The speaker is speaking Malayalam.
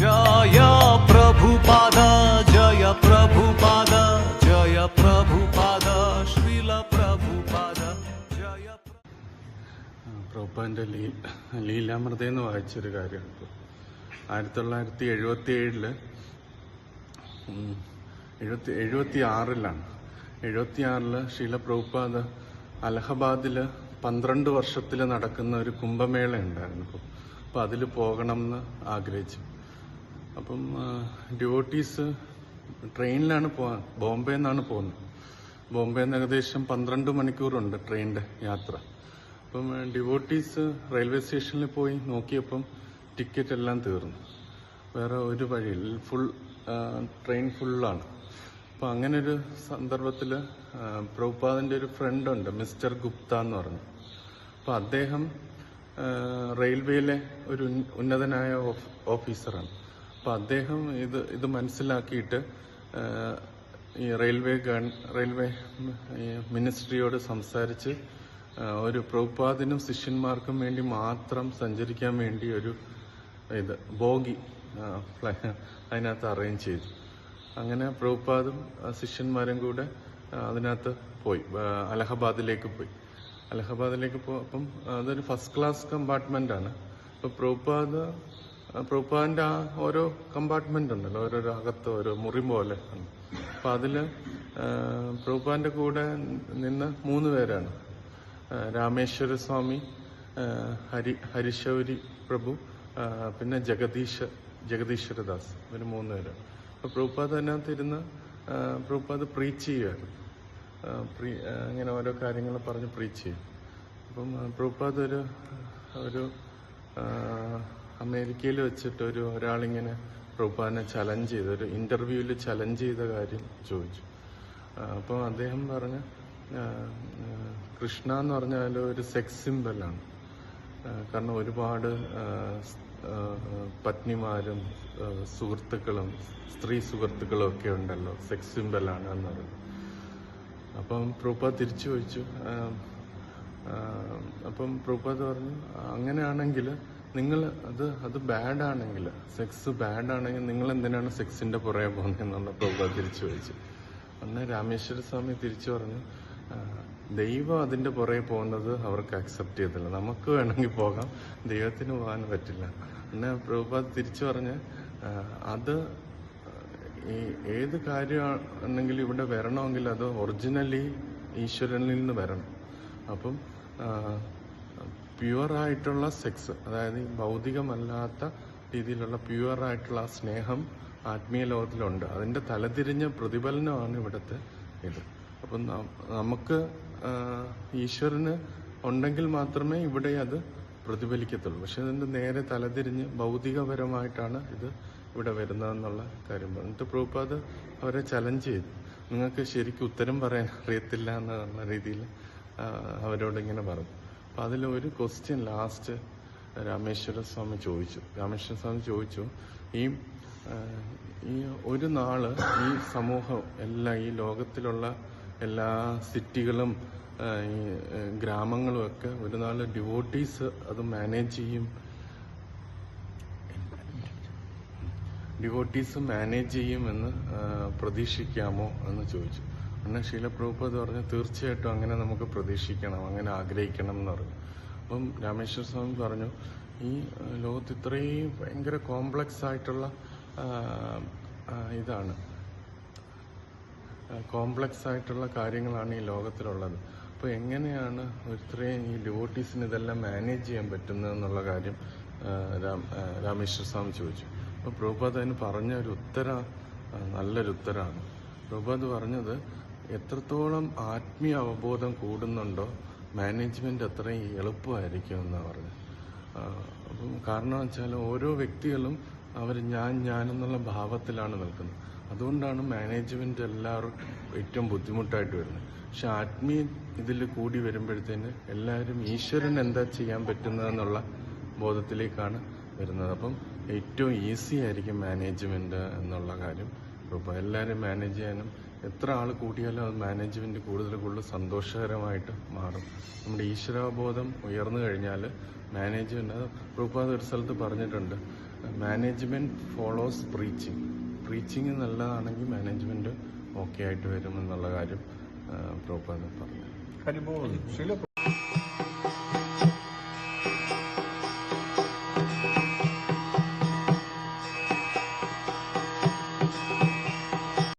ജയ പ്രഭുപാദ ജയ പ്രഭുപാദ ലീലാമൃത എന്ന് വായിച്ചൊരു കാര്യമുണ്ട് ആയിരത്തി തൊള്ളായിരത്തി എഴുപത്തി ഏഴിൽ എഴുപത്തി എഴുപത്തി ആറിലാണ് എഴുപത്തി ആറിൽ ശീല പ്രഭുപാദ് അലഹബാദിൽ പന്ത്രണ്ട് വർഷത്തിൽ നടക്കുന്ന ഒരു കുംഭമേള ഉണ്ടായിരുന്നു. അപ്പോൾ അതിൽ പോകണം എന്ന് ആഗ്രഹിച്ചു. അപ്പം ഡ്യൂട്ടീസ് ട്രെയിനിലാണ് പോകാൻ ബോംബെ നിന്നാണ് പോകുന്നത്. ബോംബെ നിന്ന് ഏകദേശം പന്ത്രണ്ട് മണിക്കൂറുണ്ട് ട്രെയിനിന്റെ യാത്ര. അപ്പം ഡിവോട്ടീസ് റെയിൽവേ സ്റ്റേഷനിൽ പോയി നോക്കിയപ്പം ടിക്കറ്റ് എല്ലാം തീർന്നു. വേറെ ഒരു വഴിയിൽ ഫുൾ ട്രെയിൻ ഫുള്ളാണ് അപ്പം അങ്ങനെ ഒരു സന്ദർഭത്തിൽ പ്രഭുപാദിന്റെ ഒരു ഫ്രണ്ടുണ്ട് മിസ്റ്റർ ഗുപ്ത എന്ന് പറഞ്ഞു. അപ്പം അദ്ദേഹം റെയിൽവേയിലെ ഒരു ഉന്നതനായ ഓഫീസറാണ് അപ്പം അദ്ദേഹം ഇത് ഇത് മനസ്സിലാക്കിയിട്ട് ഈ റെയിൽവേ ഗൺ റെയിൽവേ മിനിസ്ട്രിയോട് സംസാരിച്ച് ഒരു പ്രഭുപാദിനും ശിഷ്യന്മാർക്കും വേണ്ടി മാത്രം സഞ്ചരിക്കാൻ വേണ്ടി ഒരു ഇത് ബോഗി അതിനകത്ത് അറേഞ്ച് ചെയ്തു. അങ്ങനെ പ്രഭുപാദും ശിഷ്യന്മാരും കൂടെ അതിനകത്ത് പോയി അലഹബാദിലേക്ക് പോയി. അലഹബാദിലേക്ക് പോ അപ്പം അതൊരു ഫസ്റ്റ് ക്ലാസ് കമ്പാർട്ട്മെന്റ് ആണ്. അപ്പൊ പ്രഭുപാദ് ആ, ആ ഓരോ കമ്പാർട്ട്മെന്റ് ഉണ്ടല്ലോ ഓരോരോ അകത്ത് ഓരോ മുറി പോലെ. അപ്പൊ അതിൽ പ്രഭുപാന്റെ കൂടെ നിന്ന് മൂന്ന് പേരാണ്. രാമേശ്വര സ്വാമി ഹരി ഹരിശൗരി പ്രഭു പിന്നെ ജഗദീശ ജഗദീശ്വരദാസ്. ഇവർ മൂന്ന് പേരാണ്. അപ്പൊ പ്രഭുപാദ് അതിനകത്ത് ഇരുന്ന് പ്രഭുപാദ് പ്രീച്ച് ചെയ്യുമായിരുന്നു ഇങ്ങനെ ഓരോ കാര്യങ്ങൾ പറഞ്ഞ് പ്രീച്ച് ചെയ്യും അപ്പം പ്രഭുപാദ് ഒരു ഒരു അമേരിക്കയിൽ വെച്ചിട്ട് ഒരു ഒരാളിങ്ങനെ പ്രഭുപാദിനെ ചലഞ്ച് ചെയ്തു ഒരു ഇന്റർവ്യൂവിൽ ചലഞ്ച് ചെയ്ത കാര്യം ചോദിച്ചു. അപ്പോൾ അപ്പം അദ്ദേഹം പറഞ്ഞ കൃഷ്ണ എന്ന് പറഞ്ഞാൽ ഒരു സെക്സ് സിമ്പലാണ് കാരണം ഒരുപാട് പത്നിമാരും സുഹൃത്തുക്കളും സ്ത്രീ സുഹൃത്തുക്കളും ഒക്കെ ഉണ്ടല്ലോ സെക്സ് സിമ്പലാണ് എന്ന് പറഞ്ഞു അപ്പം പ്രൂപ്പ തിരിച്ചു ചോദിച്ചു അപ്പം പ്രൂപ്പത് പറഞ്ഞു അങ്ങനെയാണെങ്കിൽ നിങ്ങൾ അത് അത് ബാഡ് ആണെങ്കിൽ സെക്സ് ബാഡ് ആണെങ്കിൽ നിങ്ങൾ എന്തിനാണ് സെക്സിന്റെ പുറകെ പോകുന്നതെന്നുള്ള പ്രഭു തിരിച്ചു ചോദിച്ചു. അന്ന് രാമേശ്വര സ്വാമി തിരിച്ചു പറഞ്ഞു ദൈവം അതിന്റെ പുറകെ പോകുന്നത് അവർക്ക് അക്സെപ്റ്റ് ചെയ്തില്ല നമുക്ക് വേണമെങ്കിൽ പോകാം ദൈവത്തിന് പോകാൻ പറ്റില്ല. പിന്നെ പ്രഭുപാദ് തിരിച്ചു പറഞ്ഞ് അത് ഈ ഏത് കാര്യമാണെങ്കിലും ഇവിടെ വരണമെങ്കിൽ അത് ഒറിജിനലി ഈശ്വരനിൽ നിന്ന് വരണം. അപ്പം പ്യുവറായിട്ടുള്ള സെക്സ് അതായത് ഭൗതികമല്ലാത്ത രീതിയിലുള്ള പ്യുവറായിട്ടുള്ള സ്നേഹം ആത്മീയ ലോകത്തിലുണ്ട്. അതിന്റെ തലതിരിഞ്ഞ പ്രതിഫലനമാണ് ഇവിടുത്തെ ഇത്. അപ്പം നമുക്ക് ഈശ്വരന് ഉണ്ടെങ്കിൽ മാത്രമേ ഇവിടെ അത് പ്രതിഫലിക്കത്തുള്ളൂ. പക്ഷെ അതിന്റെ നേരെ തലതിരിഞ്ഞ് ഭൗതികപരമായിട്ടാണ് ഇത് ഇവിടെ വരുന്നതെന്നുള്ള കാര്യം പറഞ്ഞു. എന്നിട്ട് പ്രൂപ്പാത് അവരെ ചലഞ്ച് ചെയ്തു. നിങ്ങൾക്ക് ശരിക്കും ഉത്തരം പറയാൻ അറിയത്തില്ല എന്നുള്ള രീതിയിൽ അവരോട് ഇങ്ങനെ പറഞ്ഞു. അപ്പൊ അതിൽ ഒരു ക്വസ്റ്റ്യൻ ലാസ്റ്റ് രാമേശ്വര സ്വാമി ചോദിച്ചു. രാമേശ്വര സ്വാമി ചോദിച്ചു ഈ ഈ ഒരു നാൾ ഈ സമൂഹം എല്ലാ ഈ ലോകത്തിലുള്ള എല്ലാ സിറ്റികളും ഈ ഗ്രാമങ്ങളും ഒക്കെ ഒരു നാൾ ഡിവോട്ടീസ് അത് മാനേജ് ചെയ്യും. ഡിവോട്ടീസ് മാനേജ് ചെയ്യുമെന്ന് പ്രതീക്ഷിക്കാമോ എന്ന് ചോദിച്ചു. അന്ന് ശീലപ്രഭുപത് പറഞ്ഞു തീർച്ചയായിട്ടും അങ്ങനെ നമുക്ക് പ്രതീക്ഷിക്കണം അങ്ങനെ ആഗ്രഹിക്കണം എന്ന് പറഞ്ഞു. അപ്പം രാമേശ്വര സ്വാമി പറഞ്ഞു ഈ ലോകത്ത് ഇത്രയും ഭയങ്കര കോംപ്ലക്സ് ആയിട്ടുള്ള ഇതാണ്. കോംപ്ലക്സ് ആയിട്ടുള്ള കാര്യങ്ങളാണ് ഈ ലോകത്തിലുള്ളത്. അപ്പോൾ എങ്ങനെയാണ് ഇത്രയും ഈ ഡിവോട്ടീസിന് ഇതെല്ലാം മാനേജ് ചെയ്യാൻ പറ്റുന്നത് എന്നുള്ള കാര്യം രാമേശ്വര സ്വാമി ചോദിച്ചു. അപ്പോൾ പ്രഭുപാദ് അതിന് പറഞ്ഞ ഒരു ഉത്തര നല്ലൊരു ഉത്തരമാണ്. പ്രഭുപാദ് പറഞ്ഞത് എത്രത്തോളം ആത്മീയ അവബോധം കൂടുന്നുണ്ടോ മാനേജ്മെന്റ് അത്രയും എളുപ്പമായിരിക്കും എന്നാണ് പറഞ്ഞത് അപ്പം കാരണം വെച്ചാൽ ഓരോ വ്യക്തികളും അവർ ഞാൻ ഞാൻ എന്നുള്ള ഭാവത്തിലാണ് നിൽക്കുന്നത്. അതുകൊണ്ടാണ് മാനേജ്മെന്റ് എല്ലാവർക്കും ഏറ്റവും ബുദ്ധിമുട്ടായിട്ട് വരുന്നത്. പക്ഷെ ആത്മീയ ഇതിൽ കൂടി വരുമ്പോഴത്തേന് എല്ലാവരും ഈശ്വരൻ എന്താ ചെയ്യാൻ പറ്റുന്നതെന്നുള്ള ബോധത്തിലേക്കാണ് വരുന്നത്. അപ്പം ഏറ്റവും ഈസി ആയിരിക്കും മാനേജ്മെന്റ് എന്നുള്ള കാര്യം. ഇപ്പോൾ എല്ലാവരും മാനേജ് ചെയ്യാനും എത്ര ആൾ കൂട്ടിയാലും അത് മാനേജ്മെന്റ് കൂടുതൽ കൂടുതൽ സന്തോഷകരമായിട്ട് മാറും. നമ്മുടെ ഈശ്വരാബോധം ഉയർന്നു കഴിഞ്ഞാൽ മാനേജ്മെന്റ് അത് പ്രഭുപാദ് ഒരു സ്ഥലത്ത് പറഞ്ഞിട്ടുണ്ട് മാനേജ്മെന്റ് ഫോളോസ് പ്രീച്ചിങ് പ്രീച്ചിങ് നല്ലതാണെങ്കിൽ മാനേജ്മെന്റ് ഓക്കെ ആയിട്ട് വരും എന്നുള്ള കാര്യം പ്രഭുപാദ് പറഞ്ഞു.